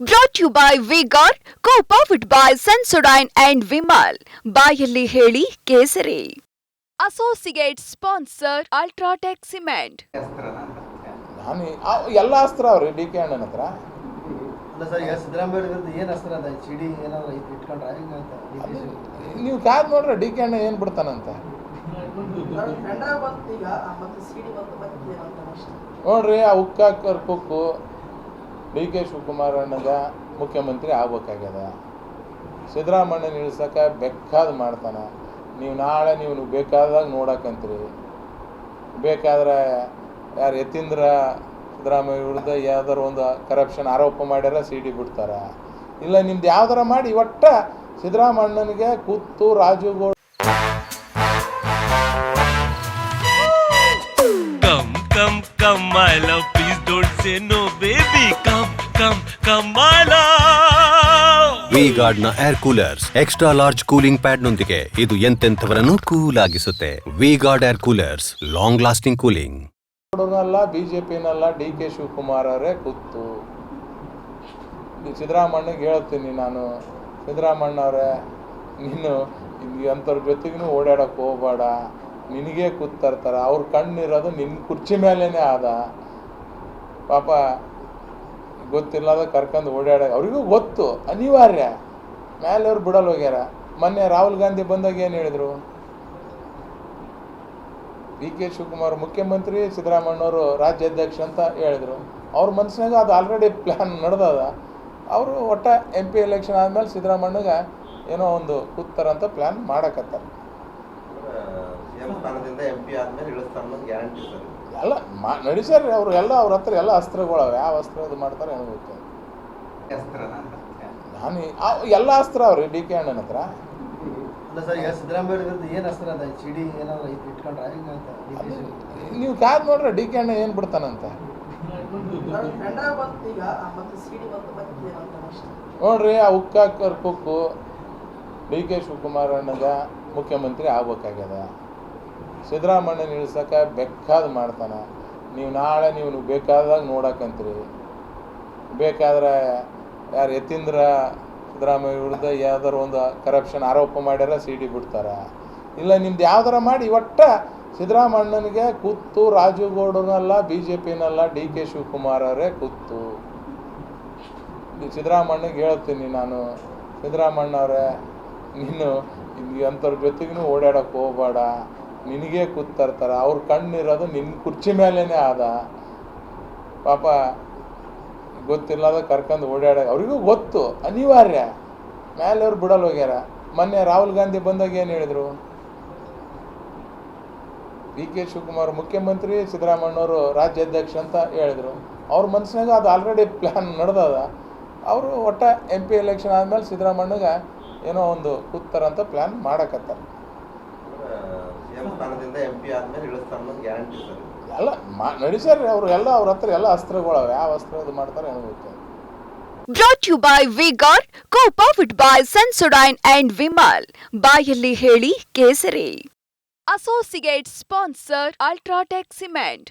Brought you by V Guard co powered by Sensodyne and Vimal ಬಾಯಲ್ಲಿ ಹೇಳಿ ಕೇಸರಿ. Associate sponsor UltraTech cement ನಾನು ಆ- ಎಲ್ಲ ಅಸ್ತ್ರ ಅವ್ರಿ ಡಿ ಕೆ ಅಣ್ಣನ ಹತ್ರ. ಅಲ್ಲ ಸರ್ ಈಗ ಸಿದ್ದರಾಮಯ್ಯ ವಿರುದ್ಧ ಏನು ಅಸ್ತ್ರ ಅದ? ಸಿಡಿ ಏನಾದ್ರು ಐತಿ ಇಟ್ಕೊಂಡ್ರೆ ಹಿಂಗ ಅಂತ ಡಿ ಕೆ ಶಿ ನೀವು ಕಾದ್ ನೋಡ್ರಿ ಡಿ ಕೆ ಅಣ್ಣ ಏನು ಬಿಡ್ತಾನಂತ? ನೋಡ್ರಿ ಆ ಉಕ್ಕ ಕುಕ್ಕು ಡಿ ಕೆ ಶಿವಕುಮಾರ್ ಅಣ್ಣಗ ಮುಖ್ಯಮಂತ್ರಿ ಆಗ್ಬೇಕಾಗ್ಯದ. ಸಿದ್ದರಾಮಣ್ಣನ ಇಳ್ಸಕ್ಕೆ ಬೇಕಾದ ಮಾಡ್ತಾನೆ. ನೀವು ನಾಳೆ ನೀವು ಬೇಕಾದಾಗ ನೋಡಕ್ಕಂತೀರಿ ಬೇಕಾದ್ರೆ ಯಾರು ಯತೀಂದ್ರ ಸಿದ್ದರಾಮಯ್ಯ ವಿರುದ್ಧ ಯಾವ್ದಾರು ಒಂದು ಕರಪ್ಷನ್ ಆರೋಪ ಮಾಡ್ಯಾರ ಸಿ ಡಿ ಬಿಡ್ತಾರ. ಇಲ್ಲ, ನಿಮ್ದು ಯಾವ್ದಾರ ಮಾಡಿ ಒಟ್ಟ ಸಿದ್ದರಾಮಣ್ಣನಿಗೆ ಕೂತು Rajugowda come come come I love please don't say no baby. Love. V ಗಾರ್ಡ್ನ air coolers extra large cooling pad ನೊಂದಿಗೆ ಇದು ಎಂತೆಂಥವರನ್ನು cool ಆಗಿಸುತ್ತೆ. V guard air coolers long lasting cooling ನಲ್ಲ ಬಿ ಜೆ ಪಿನಲ್ಲ ಡಿ ಕೆ ಶಿವಕುಮಾರ್ ಅವರೇ ಕೂತು. ಸಿದ್ದರಾಮಣ್ಣಗೆ ಹೇಳ್ತೀನಿ ನಾನು. ಸಿದ್ದರಾಮಣ್ಣ ಅವರೇ ನೀನು ಅಂಥವ್ರ ಜೊತೆಗೂ ಓಡಾಡಕ್ಕೆ ಹೋಗ್ಬೇಡ. ನಿನಗೆ ಕೂತರ್ತಾರೆ. ಅವ್ರ ಕಣ್ಣಿರೋದು ನಿನ್ನ ಕುರ್ಚಿ ಮೇಲೇ ಆದ. ಪಾಪ ಗೊತ್ತಿಲ್ಲದ ಕರ್ಕೊಂಡು ಓಡಾಡ. ಅವ್ರಿಗೂ ಗೊತ್ತು, ಅನಿವಾರ್ಯ. ಮೇಲೆ ಅವ್ರು ಬಿಡಲ್ ಹೋಗ್ಯಾರ. ಮೊನ್ನೆ ರಾಹುಲ್ ಗಾಂಧಿ ಬಂದಾಗ ಏನು ಹೇಳಿದರು? ಡಿ ಕೆ ಶಿವಕುಮಾರ್ ಮುಖ್ಯಮಂತ್ರಿ ಸಿದ್ದರಾಮಣ್ಣವರು ರಾಜ್ಯಾಧ್ಯಕ್ಷ ಅಂತ ಹೇಳಿದರು. ಅವ್ರ ಮನಸ್ಸಿನಾಗ ಅದು ಆಲ್ರೆಡಿ ಪ್ಲ್ಯಾನ್ ನಡೆದದ. ಅವರು ಒಟ್ಟ ಎಂ ಪಿ ಎಲೆಕ್ಷನ್ ಆದಮೇಲೆ ಸಿದ್ದರಾಮಣ್ಣಗೆ ಏನೋ ಒಂದು ಕೂತಾರಂತ ಪ್ಲ್ಯಾನ್ ಮಾಡಕತ್ತಾರ. ಎಲ್ಲ ಮಾ ನಡೆಸ್ಯಾರ ಅವರು ಎಲ್ಲ ಅವ್ರ ಹತ್ರ ಎಲ್ಲ ಅಸ್ತ್ರಗಳವ ಯಾವ ಅಸ್ತ್ರ ಇದು ಮಾಡ್ತಾರೆ ಏನೋ ಗೊತ್ತಿಲ್ಲ ನಾನು ಆ- ಎಲ್ಲ ಅಸ್ತ್ರ ಅವ್ರಿ ಡಿ ಕೆ ಅಣ್ಣನ ಹತ್ರ. ಅಲ್ಲ ಸರ್ ಈಗ ಸಿದ್ದರಾಮಯ್ಯ ವಿರುದ್ಧ ಏನು ಅಸ್ತ್ರ ಅದ? ಸಿಡಿ ಏನಾದ್ರು ಐತಿ ಇಟ್ಕೊಂಡ್ರೆ ನೀವು ಕಾದ್ ನೋಡ್ರಿ ಡಿ ಕೆ ಅಣ್ಣ ಏನು ಬಿಡ್ತಾನಂತ? ಪೆಂಡ್ರೈವ್ ಬಂತು ಈಗ ಮತ್ತೆ ಸಿಡಿ ಬಂತು ಮತ್ತೆ ಏನಂತ ಅಷ್ಟೇ ನೋಡ್ರಿ ಆ ಉಕ್ಕ ಕುಕ್ಕು ಡಿ ಕೆ ಶಿವಕುಮಾರ್ ಅಣ್ಣಗ ಮುಖ್ಯಮಂತ್ರಿ ಆಗ್ಬೇಕಾಗ್ಯದ. ಸಿದ್ದರಾಮಣ್ಣನ ನಿಲ್ಸಕ ಬೇಕಾದ ಮಾಡ್ತಾನೆ. ನೀವು ನಾಳೆ ನೀವು ಬೇಕಾದಾಗ ನೋಡಕ್ಕಂತ್ರಿ ಬೇಕಾದ್ರೆ ಯಾರು ಯತೀಂದ್ರ ಸಿದ್ದರಾಮಯ್ಯ ವಿರುದ್ಧ ಯಾವ್ದಾರು ಒಂದು ಕರಪ್ಷನ್ ಆರೋಪ ಮಾಡ್ಯಾರ ಸಿ ಡಿ ಬಿಡ್ತಾರ. ಇಲ್ಲ, ನಿಮ್ದು ಯಾವ್ದಾರ ಮಾಡಿ, ಒಟ್ಟ ಸಿದ್ದರಾಮಣ್ಣನಿಗೆ ಕೂತು ರಾಜುಗೌಡನಲ್ಲ ಬಿ ಜೆ ಪಿನಲ್ಲ ಡಿ ಕೆ ಶಿವಕುಮಾರ್ ಅವರೇ ಕೂತು. ಸಿದ್ದರಾಮಣ್ಣಗೆ ಹೇಳ್ತೀನಿ ನಾನು. ಸಿದ್ದರಾಮಣ್ಣವರೇ ನೀನು ಅಂಥವ್ರ ಜೊತೆಗೂ ಓಡಾಡೋಕೆ ಹೋಗ್ಬೇಡ. ನಿನಗೆ ಕೂತರ್ತಾರೆ, ಅವ್ರ ಕಣ್ಣಿರೋದು ನಿನ್ನ ಕುರ್ಚಿ ಮೇಲೇ ಆದ. ಪಾಪ ಗೊತ್ತಿಲ್ಲದ ಕರ್ಕೊಂಡು ಓಡಾಡ, ಅವ್ರಿಗೂ ಗೊತ್ತು, ಅನಿವಾರ್ಯ. ಮೇಲೆ ಅವ್ರು ಬಿಡಲ್ ಹೋಗ್ಯಾರ. ಮೊನ್ನೆ ರಾಹುಲ್ ಗಾಂಧಿ ಬಂದಾಗ ಏನು ಹೇಳಿದರು? ಡಿ ಕೆ ಶಿವಕುಮಾರ್ ಮುಖ್ಯಮಂತ್ರಿ ಸಿದ್ದರಾಮಣ್ಣವರು ರಾಜ್ಯಾಧ್ಯಕ್ಷ ಅಂತ ಹೇಳಿದರು. ಅವ್ರ ಮನಸ್ಸಿನಾಗ ಅದು ಆಲ್ರೆಡಿ ಪ್ಲ್ಯಾನ್ ನಡೆದದ. ಅವರು ಒಟ್ಟ ಎಂ ಪಿ ಎಲೆಕ್ಷನ್ ಆದಮೇಲೆ ಸಿದ್ದರಾಮಣ್ಣಗೆ ಏನೋ ಒಂದು ಕೂತಾರಂತ ಪ್ಲ್ಯಾನ್ ಮಾಡಕತ್ತಾರ. ಎಂ ಪಿ ಆದ್ಮೇಲೆ ಇಳಿಸ್ತಾರ ಅನ್ನೋದು ಗ್ಯಾರಂಟಿ ಸರ್. ಎಲ್ಲ ಮಾ ನಡೆಸ್ಯಾರ ಅವರು ಎಲ್ಲ ಅವ್ರ ಹತ್ರ ಎಲ್ಲ ಅಸ್ತ್ರಗಳವ. ಯಾವ ಅಸ್ತ್ರ ಇದು ಮಾಡ್ತಾರೆ ಗೊತ್ತಿಲ್ಲ by V Guard co powered by Sensodyne and Vimal ಬಾಯಲ್ಲಿ ಹೇಳಿ ಕೇಸರಿ. Associate sponsor UltraTech cement